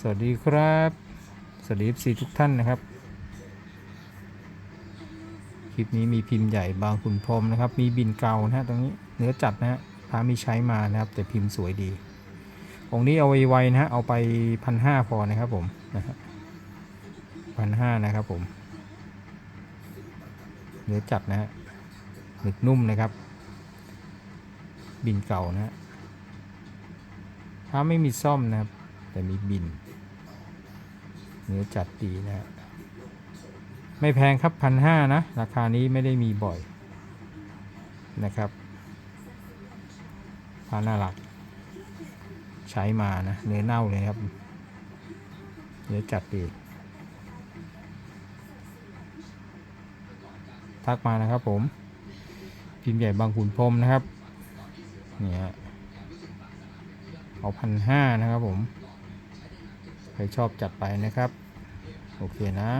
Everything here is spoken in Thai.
สวัสดีครับ สวัสดีสีทุกท่านนะครับ คลิปนี้มีพิมพ์ใหญ่บางขุนพรหมนะครับ มีบินเก่านะฮะตรงนี้เนื้อจัดนะฮะพระมีใช้มานะครับ แต่พิมพ์สวยดี องค์นี้เอาไว้ๆนะฮะเอาไปพันห้าพอนะครับผมนะฮะพันห้านะครับผม เนื้อจัดนะฮะหนึกนุ่มนะครับ บินเก่านะฮะพระไม่มีซ่อมนะครับ แต่มีบิน เนื้อจัดดีนะไม่แพงครับพันห้านะ ราคานี้ไม่ได้มีบ่อยนะครับพาน่ารัก ใช้มานะเนื้อเน่าเลยครับ เนื้อจัดดีทักมานะครับผม พิมพ์ใหญ่บางขุนพรมนะครับเนี่ยเอาพันห้านะครับผม ใครชอบจัดไปนะครับ โอเคนะ